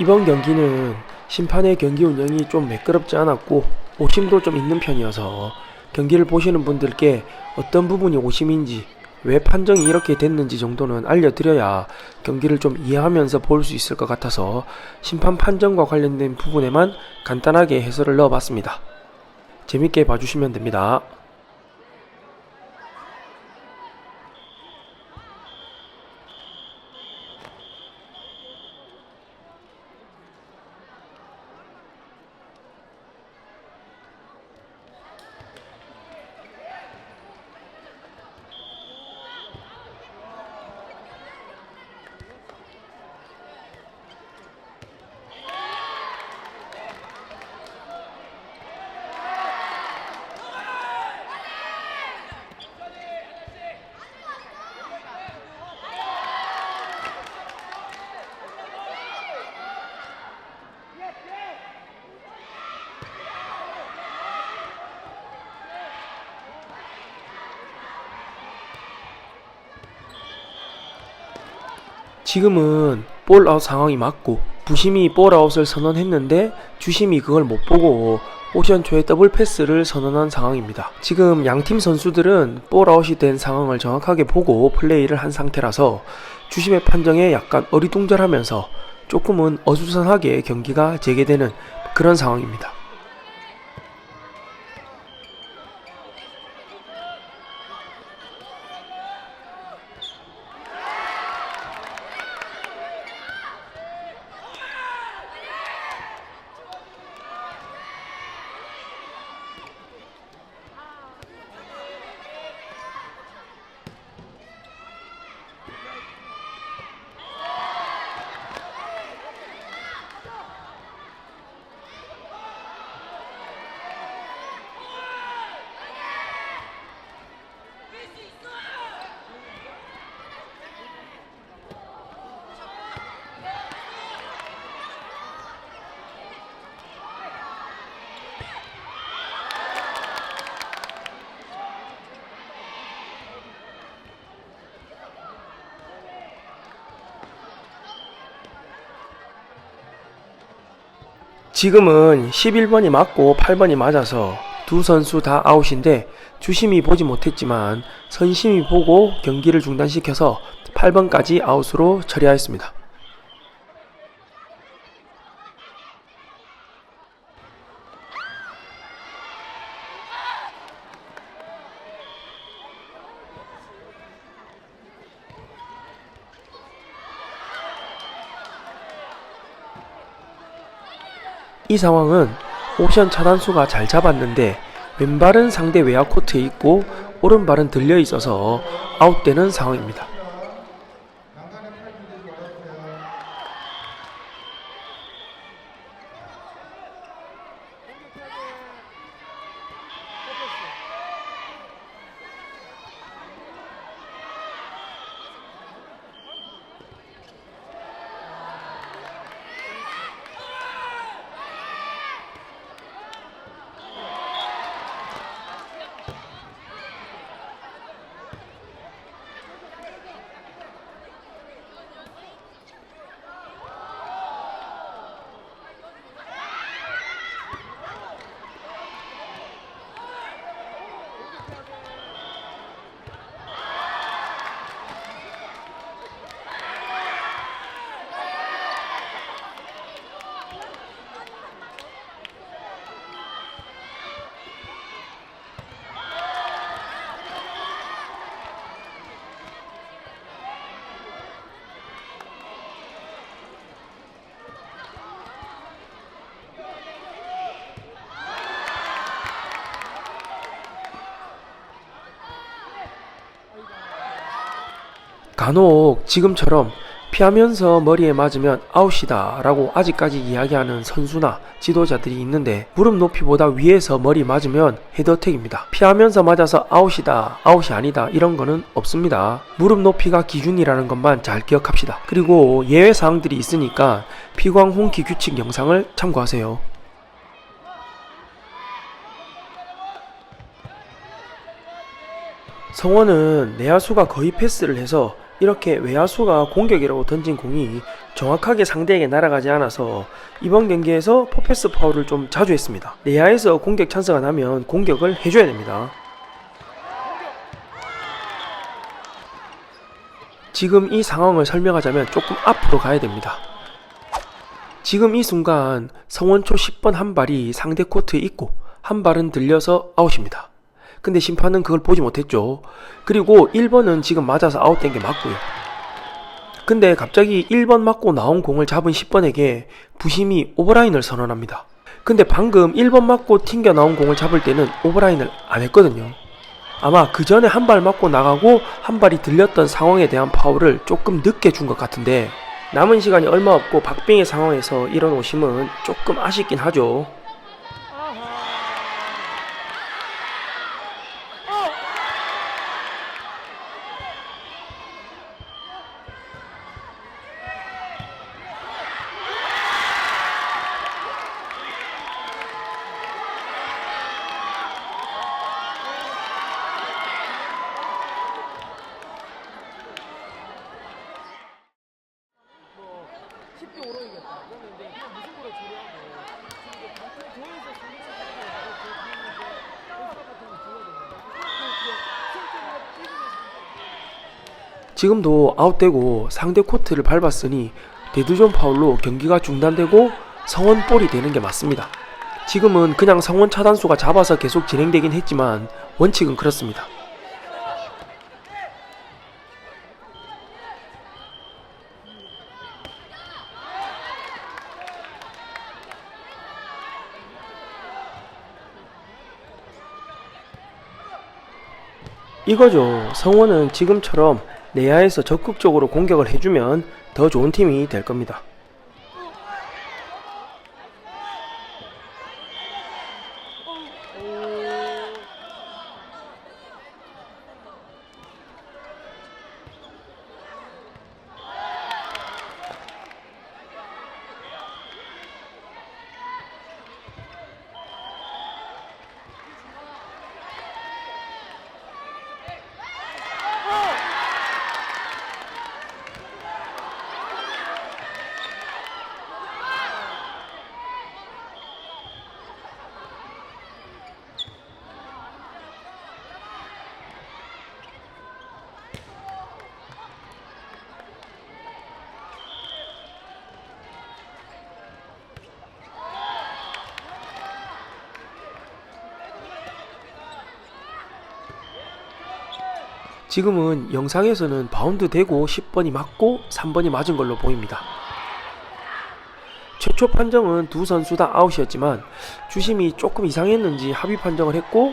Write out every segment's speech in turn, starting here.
이번 경기는 심판의 경기 운영이 좀 매끄럽지 않았고 오심도 좀 있는 편이어서 경기를 보시는 분들께 어떤 부분이 오심인지 왜 판정이 이렇게 됐는지 정도는 알려드려야 경기를 좀 이해하면서 볼 수 있을 것 같아서 심판 판정과 관련된 부분에만 간단하게 해설을 넣어봤습니다. 재밌게 봐주시면 됩니다. 지금은 볼아웃 상황이 맞고 부심이 볼아웃을 선언했는데 주심이 그걸 못 보고 오션 초에 더블 패스를 선언한 상황입니다. 지금 양팀 선수들은 볼아웃이 된 상황을 정확하게 보고 플레이를 한 상태라서 주심의 판정에 약간 어리둥절하면서 조금은 어수선하게 경기가 재개되는 그런 상황입니다. 지금은 11번이 맞고 8번이 맞아서 두 선수 다 아웃인데 주심이 보지 못했지만 선심이 보고 경기를 중단시켜서 8번까지 아웃으로 처리하였습니다. 이 상황은 옵션 차단수가 잘 잡았는데 왼발은 상대 외야 코트에 있고 오른발은 들려 있어서 아웃되는 상황입니다. 간혹 지금처럼 피하면서 머리에 맞으면 아웃이다 라고 아직까지 이야기하는 선수나 지도자들이 있는데 무릎 높이보다 위에서 머리 맞으면 헤드어택입니다. 피하면서 맞아서 아웃이다, 아웃이 아니다 이런 거는 없습니다. 무릎 높이가 기준이라는 것만 잘 기억합시다. 그리고 예외 사항들이 있으니까 피광 홍기 규칙 영상을 참고하세요. 성원은 내야수가 거의 패스를 해서 이렇게 외야수가 공격이라고 던진 공이 정확하게 상대에게 날아가지 않아서 이번 경기에서 포패스 파울을 좀 자주 했습니다. 내야에서 공격 찬스가 나면 공격을 해줘야 됩니다. 지금 이 상황을 설명하자면 조금 앞으로 가야 됩니다. 지금 이 순간 성원초 10번 한 발이 상대 코트에 있고 한 발은 들려서 아웃입니다. 근데 심판은 그걸 보지 못했죠. 그리고 1번은 지금 맞아서 아웃된 게 맞고요. 근데 갑자기 1번 맞고 나온 공을 잡은 10번에게 부심이 오버라인을 선언합니다. 근데 방금 1번 맞고 튕겨 나온 공을 잡을 때는 오버라인을 안 했거든요. 아마 그 전에 한 발 맞고 나가고 한 발이 들렸던 상황에 대한 파울을 조금 늦게 준 것 같은데 남은 시간이 얼마 없고 박빙의 상황에서 이런 오심은 조금 아쉽긴 하죠. 쉽게 오르겠다. 그러면 이제 그냥 무슨 거를 처리하고 지금 이제 같은 조에서 승리를 하고 그 뒤에 이제 오스카 같은 거 줘야 된다. 그 실제로 뛰는 지금도 아웃되고 상대 코트를 밟았으니 데드존 파울로 경기가 중단되고 성원 볼이 되는 게 맞습니다. 지금은 그냥 성원 차단수가 잡아서 계속 진행되긴 했지만 원칙은 그렇습니다. 이거죠. 성원은 지금처럼 내야에서 적극적으로 공격을 해주면 더 좋은 팀이 될 겁니다. 지금은 영상에서는 바운드 되고 10번이 맞고 3번이 맞은 걸로 보입니다. 최초 판정은 두 선수 다 아웃이었지만 주심이 조금 이상했는지 합의 판정을 했고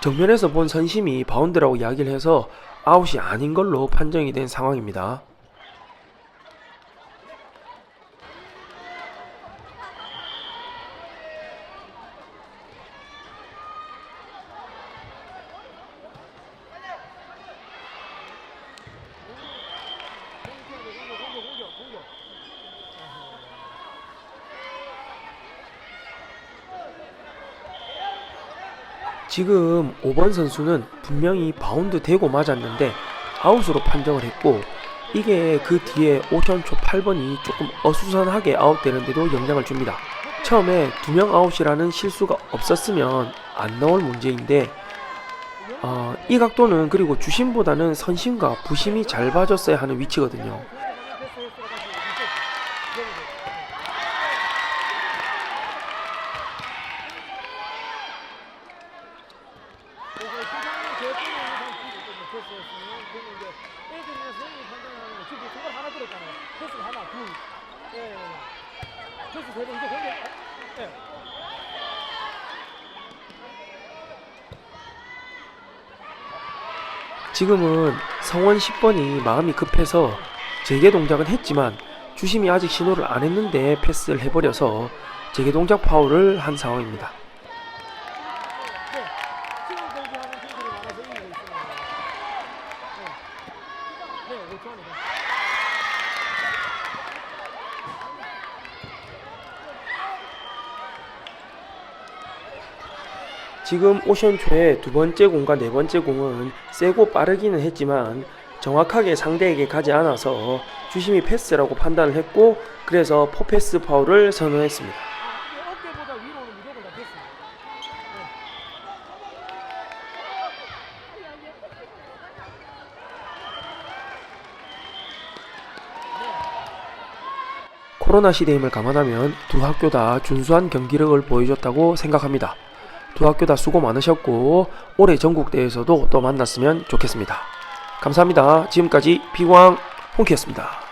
정면에서 본 선심이 바운드라고 이야기를 해서 아웃이 아닌 걸로 판정이 된 상황입니다. 공격, 공격, 공격, 공격. 지금 5번 선수는 분명히 바운드 되고 맞았는데 아웃으로 판정을 했고 이게 그 뒤에 오션초 8번이 조금 어수선하게 아웃되는데도 영향을 줍니다. 처음에 두 명 아웃이라는 실수가 없었으면 안 나올 문제인데 어, 이 각도는 그리고 주심보다는 선심과 부심이 잘 봐줬어야 하는 위치거든요. 지금은 성원 10번이 마음이 급해서 재개 동작은 했지만 주심이 아직 신호를 안 했는데 패스를 해버려서 재개 동작 파울을 한 상황입니다. 지금 오션초의 두 번째 공과 네 번째 공은 세고 빠르기는 했지만 정확하게 상대에게 가지 않아서 주심이 패스라고 판단을 했고 그래서 포패스 파울을 선언했습니다. 코로나 시대임을 감안하면 두 학교 다 준수한 경기력을 보여줬다고 생각합니다. 두 학교 다 수고 많으셨고 올해 전국대회에서도 또 만났으면 좋겠습니다. 감사합니다. 지금까지 비광 홍키였습니다.